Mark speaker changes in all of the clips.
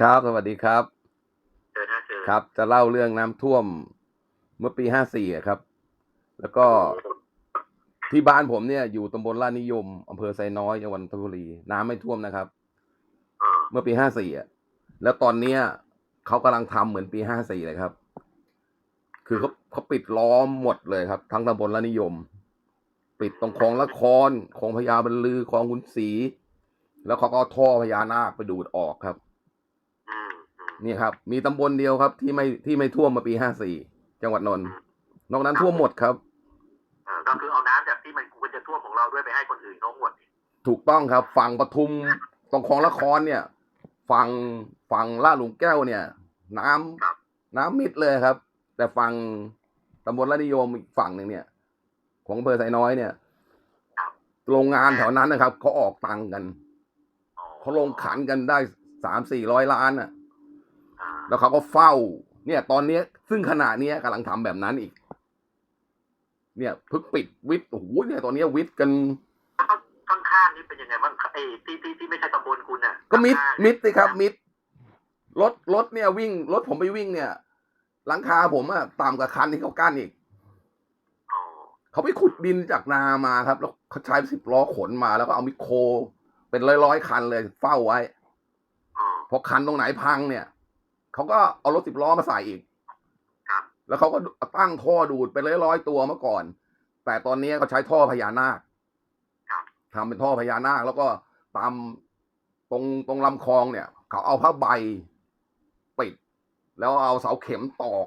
Speaker 1: ครับ สวัสดีครับ
Speaker 2: เชิญนะเชิญ
Speaker 1: ครับ จะเล่าเรื่องน้ำท่วมเมื่อปีห้าสี่ครับ แล้วก็ที่บ้านผมเนี่ยอยู่ตำบลลาดนิยมอำเภอไซน้อยจังหวัดนนทบุรี น้ำไม่ท่วมนะครับ
Speaker 2: เออ
Speaker 1: เมื่อปีห้าสี่อะ แล้วตอนเนี้ยเขากำลังทำเหมือนปีห้าสี่เลยครับ คือเขาเขาปิดล้อมหมดเลยครับ ทั้งตำบลละนิยม ปิดตรงคลองละครคลองพญาบรรลือคลองขุนศรีแล้วเขาก็เอาท่อพญานาคไปดูดออกครับ
Speaker 2: อืมอืม
Speaker 1: นี่ครับ มีตำบลเดียวครับ ที่ไม่ที่ไม่ท่วมมาปีห้าสี่จังหวัดนนท์นอกนั้นท่วมหมดครับ
Speaker 2: เออก็คือเอาน้ำจากที่มันควรจะท่วมของเราด้วยไปให้คนอื่นเขาหมด
Speaker 1: ถูกต้องครับ ฝั่งปทุมตรงคลองละครเนี่ย ฝั่งฝั่งลาดหลุมแก้วเนี่ย น้ำ
Speaker 2: ครับ
Speaker 1: น้ำมิดเลยครับ แต่ฝั่งตำบลละนิยมอีกฝั่งหนึ่งเนี่ย ของอำเภอไซน้อยเนี่ย
Speaker 2: ครับ
Speaker 1: โรงงานแถวนั้นนะครับเขาออกตังค์กัน
Speaker 2: อ๋อ
Speaker 1: เขาลงขันกันได้สามสี่ร้อยล้านอะ
Speaker 2: อ่า
Speaker 1: แล้วเขาก็เฝ้า เนี่ย ตอนเนี้ย ซึ่งขณะเนี้ยกำลังทำแบบนั้นอีก เนี่ยเพิ่งปิดวิทย์โอ้โหเนี่ยตอนเนี้ยวิทย์กัน
Speaker 2: แล้วข้างข้างๆนี่เป็นยังไงบ้างไอ้ที่ที่ที่ไม่ใช่ตำบลคุณน่ะ
Speaker 1: ก็มิด
Speaker 2: ข้างๆ
Speaker 1: มิดสิครับ มิดรถรถเนี่ยวิ่งรถผมไปวิ่งเนี่ย หลังคาผมอะต่ำกว่าคันที่เขากั้นอีก
Speaker 2: อ๋อ
Speaker 1: เขาไปขุดดินจากนามาครับ แล้วเขาใช้สิบล้อขนมาแล้วก็เอามิโคร เป็นร้อยร้อยๆคันเลยเฝ้าไว้
Speaker 2: อ๋อ
Speaker 1: พอคันตรงไหนพังเนี่ย เขาก็เอารถสิบล้อมาใส่อีก
Speaker 2: ครับ
Speaker 1: แล้วเขาก็ตั้งท่อดูดเป็นร้อยร้อยๆตัวเมื่อก่อน แต่ตอนนี้เขาใช้ท่อพญานาค
Speaker 2: ครับ
Speaker 1: ทำเป็นท่อพญานาค แล้วก็ตามตรงตรงลำคลองเนี่ย เขาเอาผ้าใบปิด แล้วเอาเสาเข็มตอก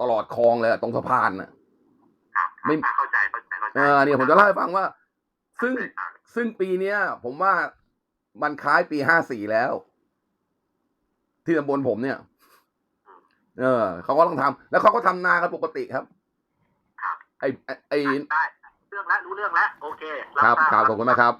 Speaker 1: ตลอดคลองเลยอะตรงสะพานน่ะ
Speaker 2: ครับ
Speaker 1: ไม่
Speaker 2: อะเข้าใจเข้าใจเข้าใจ
Speaker 1: เออเนี่ยผมจะเล่าให้ฟังว่า ซึ่ง
Speaker 2: อ่า
Speaker 1: ซึ่งปีเนี้ย ผมว่ามันคล้ายปีห้าสี่แล้ว ที่ตำบลผมเนี่ย เออเขาก็ต้องทำแล้วเขาก็ทำนากันปกติครับ
Speaker 2: ครับ
Speaker 1: ไอไอ้ไอ
Speaker 2: ได้เรื่องละรู้เรื่องละโอเค
Speaker 1: ครับ
Speaker 2: ทา
Speaker 1: ครับขอบคุณมากครับ